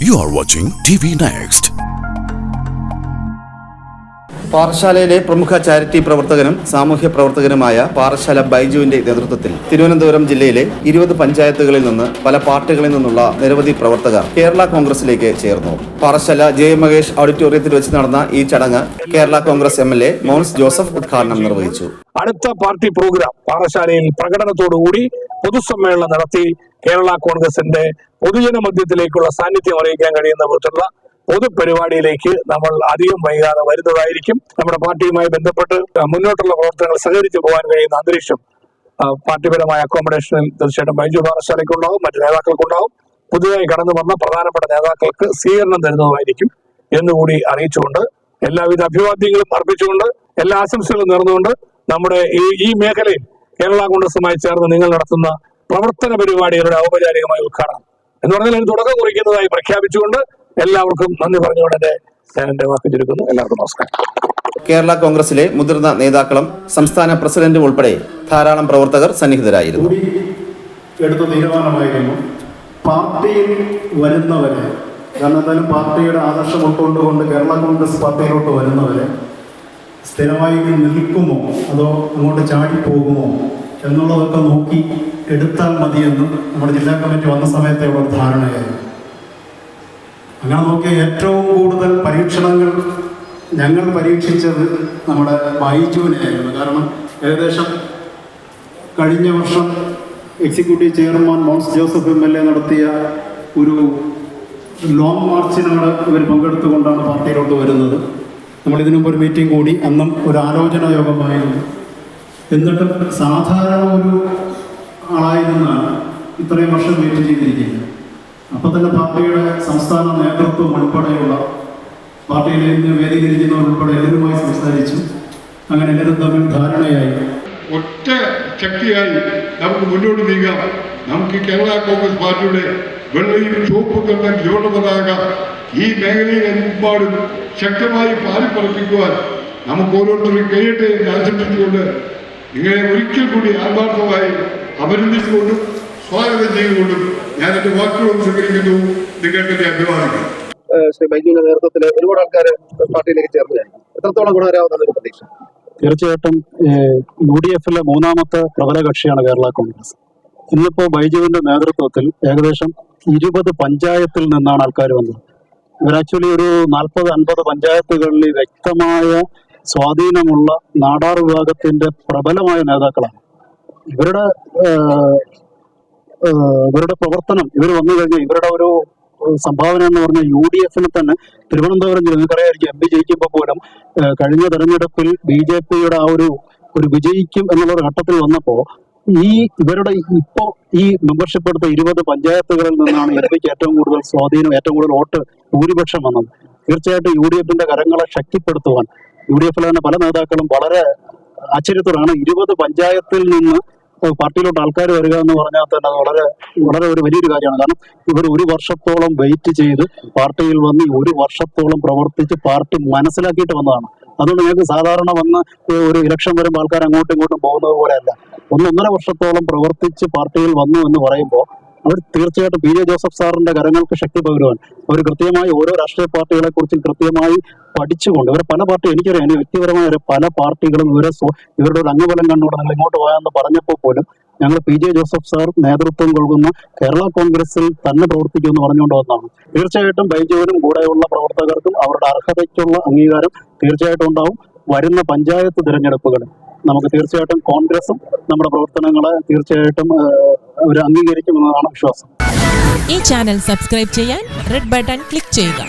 You are watching TV Next. പാറശാലയിലെ പ്രമുഖ ചാരിറ്റി പ്രവർത്തകനും സാമൂഹ്യ പ്രവർത്തകനുമായ പാറശാല ബൈജുവിന്റെ നേതൃത്വത്തിൽ തിരുവനന്തപുരം ജില്ലയിലെ ഇരുപത് പഞ്ചായത്തുകളിൽ നിന്ന് പല പാർട്ടികളിൽ നിന്നുള്ള നിരവധി പ്രവർത്തകർ കേരള കോൺഗ്രസിലേക്ക് ചേർന്നു പാറശാല ജെ മഹേഷ് ഓഡിറ്റോറിയത്തിൽ വെച്ച് നടന്ന ഈ ചടങ്ങ് Kerala Congress M L A Mons Joseph ഉദ്ഘാടനം നിർവഹിച്ചു അടുത്ത പാർട്ടി പ്രോഗ്രാം പാറശാലയിൽ പ്രകടനത്തോടുകൂടി പൊതുസമ്മേളനം നടത്തി കേരള കോൺഗ്രസിന്റെ പൊതുജന മധ്യത്തിലേക്കുള്ള സാന്നിധ്യം അറിയിക്കാൻ കഴിയുന്ന വിധത്തിലുള്ള പൊതുപരിപാടിയിലേക്ക് നമ്മൾ അധികം വൈകാതെ വരുന്നതായിരിക്കും. നമ്മുടെ പാർട്ടിയുമായി ബന്ധപ്പെട്ട് മുന്നോട്ടുള്ള പ്രവർത്തനങ്ങൾ സഹകരിച്ചു പോകാൻ കഴിയുന്ന അന്തരീക്ഷം പാർട്ടിപരമായ അക്കോമഡേഷനിൽ തീർച്ചയായിട്ടും ബൈജു പാറശാലയ്ക്കുണ്ടാവും മറ്റു നേതാക്കൾക്കുണ്ടാവും. പുതുതായി കടന്നു വന്ന പ്രധാനപ്പെട്ട നേതാക്കൾക്ക് സ്വീകരണം തരുന്നതുമായിരിക്കും എന്നുകൂടി അറിയിച്ചുകൊണ്ട് എല്ലാവിധ അഭിവാദ്യങ്ങളും അർപ്പിച്ചുകൊണ്ട് എല്ലാ ആശംസകളും നേർന്നുകൊണ്ട് നമ്മുടെ ഈ ഈ മേഖലയിൽ കേരള കോൺഗ്രസുമായി ചേർന്ന് നിങ്ങൾ നടത്തുന്ന പ്രവർത്തന പരിപാടികളുടെ ഔപചാരികമായ ഉദ്ഘാടനം. എന്ന് പറഞ്ഞാൽ അതിന് തുടക്കം കുറിക്കുന്നതായി പ്രഖ്യാപിച്ചുകൊണ്ട് എല്ലാവർക്കും നന്ദി പറഞ്ഞുകൊണ്ട് എന്റെ ഞാൻ എന്റെ വാക്ക് ചുരുക്കുന്നു. എല്ലാവർക്കും നമസ്കാരം. കേരള കോൺഗ്രസിലെ മുതിർന്ന നേതാക്കളും സംസ്ഥാന പ്രസിഡന്റും ഉൾപ്പെടെ ധാരാളം പ്രവർത്തകർ സന്നിഹിതരായിരുന്നു. എടുത്ത തീരുമാനമായിരുന്നു പാർട്ടിയിൽ വരുന്നവരെ കാരണം എന്തായാലും പാർട്ടിയുടെ ആദർശം ഉൾക്കൊണ്ടുകൊണ്ട് കേരള കോൺഗ്രസ് പാർട്ടിയിലോട്ട് വരുന്നവരെ സ്ഥിരമായി നിൽക്കുമോ? അതോ അങ്ങോട്ട് ചാടിപ്പോകുമോ? എന്നുള്ളതൊക്കെ നോക്കി എടുത്താൽ മതിയെന്ന് നമ്മുടെ ജില്ലാ കമ്മിറ്റി വന്ന സമയത്തെ ഒരു ധാരണയായിരുന്നു. അങ്ങനെ നോക്കിയ ഏറ്റവും കൂടുതൽ പരീക്ഷണങ്ങൾ ഞങ്ങൾ പരീക്ഷിച്ചത് നമ്മുടെ ബൈജുവിനെയായിരുന്നു. കാരണം ഏകദേശം കഴിഞ്ഞ വർഷം executive chairman Mons Joseph M L A നടത്തിയ ഒരു ലോങ് മാർച്ചിനാണ് ഇവർ പങ്കെടുത്തുകൊണ്ടാണ് പാർട്ടിയിലോട്ട് വരുന്നത്. നമ്മൾ ഇതിനു മുമ്പ് ഒരു മീറ്റിംഗ് കൂടി അന്നും ഒരു ആലോചന യോഗമായിരുന്നു. എന്നിട്ടും സാധാരണ ഒരു ആളായിരുന്നാണ് ഇത്രയും വർഷം വെയിറ്റ് ചെയ്തിരിക്കുന്നത്. അപ്പോൾ തന്നെ പാർട്ടിയുടെ സംസ്ഥാന നേതൃത്വം ഉൾപ്പെടെയുള്ള പാർട്ടിയിൽ ഇന്ന് വേദീകരിക്കുന്നവർ ഉൾപ്പെടെ എല്ലാവരുമായി സംസാരിച്ചു. അങ്ങനെ എല്ലാവരും തമ്മിൽ ധാരണയായി. ഒറ്റ ശക്തിയായി നമുക്ക് മുന്നോട്ട് നീങ്ങാം. നമുക്ക് കേരള കോൺഗ്രസ് പാർട്ടിയുടെ വെള്ളയും ചുവപ്പും കണ്ട ദ്രോണ പതാക ഈ മേഖലയിൽ മേഖലയിലെമ്പാടും ശക്തമായി പാലിപ്പറപ്പിക്കുവാൻ നമുക്ക് ഓരോരുത്തരും കഴിയട്ടെ എന്ന് ആശംസിച്ചുകൊണ്ട് നിങ്ങളെ ഒരിക്കൽ കൂടി ആത്മാർത്ഥമായി അഭിനന്ദിച്ചുകൊണ്ടും സ്വാഗതം ചെയ്തുകൊണ്ടും ഞാൻ എന്റെ വാക്കുകൾ സ്വീകരിക്കുന്നു. നിങ്ങൾക്ക് എന്നെ അഭിമാനിക്കുന്നു ശ്രീ ബൈജുവിന്റെ നേതൃത്വത്തിൽ ഒരുപാട് ആൾക്കാർ പാർട്ടിയിലേക്ക് ചേർന്നതായിരിക്കും. എത്രത്തോളം ഗുണകരമാവുന്ന ഒരു പ്രതീക്ഷ? തീർച്ചയായിട്ടും യു ഡി എഫിലെ മൂന്നാമത്തെ പ്രബല കക്ഷിയാണ് കേരള കോൺഗ്രസ്. ഇന്നിപ്പോ ബൈജുവിന്റെ നേതൃത്വത്തിൽ ഏകദേശം ഇരുപത് പഞ്ചായത്തിൽ നിന്നാണ് ആൾക്കാർ വന്നത്. ഇവർ ആക്ച്വലി ഒരു നാൽപ്പത് അൻപത് പഞ്ചായത്തുകളിൽ വ്യക്തമായ സ്വാധീനമുള്ള നാടാർ വിഭാഗത്തിന്റെ പ്രബലമായ നേതാക്കളാണ്. ഇവരുടെ ഇവരുടെ പ്രവർത്തനം ഇവർ വന്നു കഴിഞ്ഞാൽ ഇവരുടെ ഒരു സംഭാവന എന്ന് പറഞ്ഞാൽ യു ഡി എഫിന് തന്നെ തിരുവനന്തപുരം ജില്ല നിങ്ങൾക്കറിയായിരിക്കും എം പി ജയിക്കുമ്പോൾ പോലും കഴിഞ്ഞ തെരഞ്ഞെടുപ്പിൽ ബി ജെ പിയുടെ ആ ഒരു ഒരു വിജയിക്കും എന്നുള്ള ഒരു ഘട്ടത്തിൽ വന്നപ്പോ ഈ ഇവരുടെ ഇപ്പോ ഈ മെമ്പർഷിപ്പ് എടുത്ത ഇരുപത് പഞ്ചായത്തുകളിൽ നിന്നാണ് എം പിക്ക് ഏറ്റവും കൂടുതൽ സ്വാധീനം ഏറ്റവും കൂടുതൽ വോട്ട് ഭൂരിപക്ഷം വന്നത്. തീർച്ചയായിട്ടും യു ഡി എഫിന്റെ കരങ്ങളെ ശക്തിപ്പെടുത്തുവാൻ യു ഡി എഫിലെ തന്നെ പല നേതാക്കളും വളരെ ആശ്ചര്യത്തോടാണ് ഇരുപത് പഞ്ചായത്തിൽ നിന്ന് പാർട്ടിയിലോട്ട് ആൾക്കാർ വരിക എന്ന് പറഞ്ഞാൽ തന്നെ വളരെ വളരെ ഒരു വലിയൊരു കാര്യമാണ്. കാരണം ഇവർ ഒരു വർഷത്തോളം വെയിറ്റ് ചെയ്ത് പാർട്ടിയിൽ വന്ന് ഒരു വർഷത്തോളം പ്രവർത്തിച്ച് പാർട്ടി മനസ്സിലാക്കിയിട്ട് വന്നതാണ്. അതുകൊണ്ട് ഞങ്ങൾക്ക് സാധാരണ വന്ന് ഒരു ഇലക്ഷൻ വരുമ്പോൾ ആൾക്കാർ അങ്ങോട്ടും ഇങ്ങോട്ടും പോകുന്നത് പോലെയല്ല. ഒന്ന് ഒന്നര വർഷത്തോളം പ്രവർത്തിച്ച് പാർട്ടിയിൽ വന്നു എന്ന് പറയുമ്പോൾ അവർ തീർച്ചയായിട്ടും പി. ജെ. ജോസഫ് സാറിന്റെ കരങ്ങൾക്ക് ശക്തി പകരുവാൻ അവർ കൃത്യമായി ഓരോ രാഷ്ട്രീയ പാർട്ടികളെ കുറിച്ചും കൃത്യമായി പഠിച്ചുകൊണ്ട് ഇവരെ പല പാർട്ടി എനിക്കറിയാം എന്നെ വ്യക്തിപരമായ പല പാർട്ടികളും ഇവരെ ഇവരുടെ ഒരു അംഗബലം കണ്ടുകൊണ്ട് നിങ്ങൾ ഇങ്ങോട്ട് പോയാന്ന് പറഞ്ഞപ്പോൾ പോലും ഞങ്ങൾ പി. ജെ. ജോസഫ് സാർ നേതൃത്വം കൊടുക്കുന്ന കേരള കോൺഗ്രസിൽ തന്നെ പ്രവർത്തിക്കുമെന്ന് പറഞ്ഞുകൊണ്ട് വന്നതാണ്. തീർച്ചയായിട്ടും ബൈജുവിനും കൂടെയുള്ള പ്രവർത്തകർക്കും അവരുടെ അർഹതയ്ക്കുള്ള അംഗീകാരം തീർച്ചയായിട്ടും ഉണ്ടാവും. വരുന്ന പഞ്ചായത്ത് തിരഞ്ഞെടുപ്പുകൾ നമുക്ക് തീർച്ചയായിട്ടും കോൺഗ്രസും നമ്മുടെ പ്രവർത്തനങ്ങളെ തീർച്ചയായിട്ടും അവർ അംഗീകരിക്കുമെന്നതാണ് വിശ്വാസം. ഈ ചാനൽ സബ്സ്ക്രൈബ് ചെയ്യാൻ റെഡ് ബട്ടൺ ക്ലിക്ക് ചെയ്യുക.